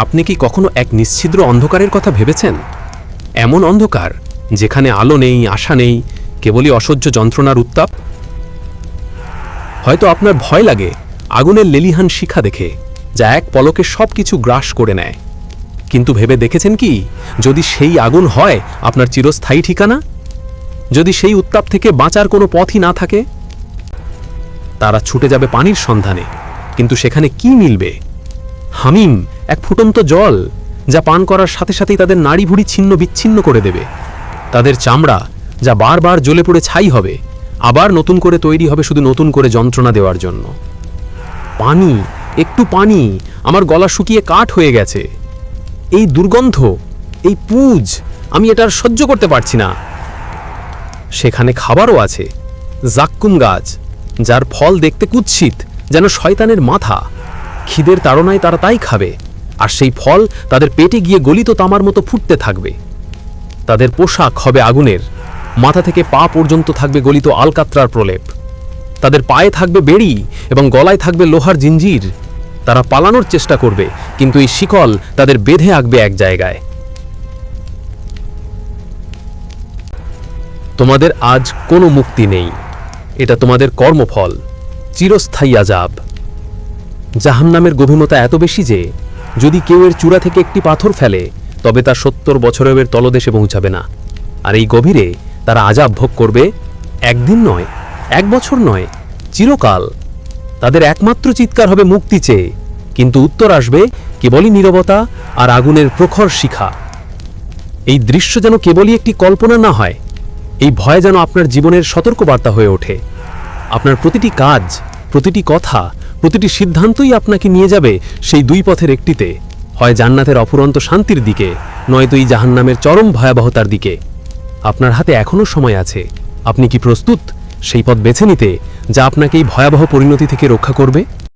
আপনি কি কখনো এক নিশ্ছিদ্র অন্ধকারের কথা ভেবেছেন? এমন অন্ধকার যেখানে আলো নেই, আশা নেই, কেবলই অসহ্য যন্ত্রণার উত্তাপ? হয়তো আপনার ভয় লাগে আগুনের লেলিহান শিখা দেখে, যা এক পলকে সব কিছু গ্রাস করে নেয়। কিন্তু ভেবে দেখেছেন কি, যদি সেই আগুন হয়, আপনার চিরস্থায়ী ঠিকানা? যদি সেই উত্তাপ থেকে বাঁচার কোনো পথই না থাকে? তারা ছুটে যাবে পানির সন্ধানে, কিন্তু সেখানে কি মিলবে? হামিম, এক ফুটন্ত জল, যা পান করার সাথে সাথেই তাদের নাড়ি ভুড়ি ছিন্ন বিচ্ছিন্ন করে দেবে। তাদের চামড়া, যা বারবার জ্বলে পড়ে ছাই হবে, আবার নতুন করে তৈরি হবে শুধু নতুন করে যন্ত্রণা দেওয়ার জন্য। পানি, একটু পানি, আমার গলা শুকিয়ে কাঠ হয়ে গেছে। এই দুর্গন্ধ, এই পুজ, আমি এটা আর সহ্য করতে পারছি না। সেখানে খাবারও আছে, জাক্কুম গাছ, যার ফল দেখতে কুৎসিত, যেন শয়তানের মাথা। খিদের তাড়নায় তারা তাই খাবে, আর সেই ফল তাদের পেটে গিয়ে গলিত তামার মতো ফুটতে থাকবে। তাদের পোশাক হবে আগুনের, মাথা থেকে পা পর্যন্ত থাকবে গলিত আলকাত্রার প্রলেপ। তাদের পায়ে থাকবে বেড়ি এবং গলায় থাকবে লোহার জিঞ্জির। তারা পালানোর চেষ্টা করবে, কিন্তু এই শিকল তাদের বেঁধে আঁকবে এক জায়গায়। তোমাদের আজ কোনো মুক্তি নেই। এটা তোমাদের কর্মফল, চিরস্থায়ী আজাব। জাহান্নামের গভীরতা এত বেশি যে, যদি কেউ এর চূড়া থেকে একটি পাথর ফেলে, তবে তা সত্তর বছরের তলদেশে পৌঁছাবে না। আর এই গভীরে তারা আজাব ভোগ করবে, একদিন নয়, এক বছর নয়, চিরকাল। তাদের একমাত্র চিৎকার হবে মুক্তি চেয়ে, কিন্তু উত্তর আসবে কেবলই নীরবতা আর আগুনের প্রখর শিখা। এই দৃশ্য যেন কেবলই একটি কল্পনা না হয়, এই ভয় যেন আপনার জীবনের সতর্কবার্তা হয়ে ওঠে। আপনার প্রতিটি কাজ, প্রতিটি কথা প্রতিটি সিদ্ধান্তই আপনাকে নিয়ে যাবে সেই দুই পথের একটিতে। হয় জান্নাতের অফুরন্ত শান্তির দিকে নয়তো এই জাহান্নামের চরম ভয়াবহতার দিকে। আপনার হাতে এখনও সময় আছে। আপনি কি প্রস্তুত সেই পথ বেছে নিতে, যা আপনাকে এই ভয়াবহ পরিণতি থেকে রক্ষা করবে?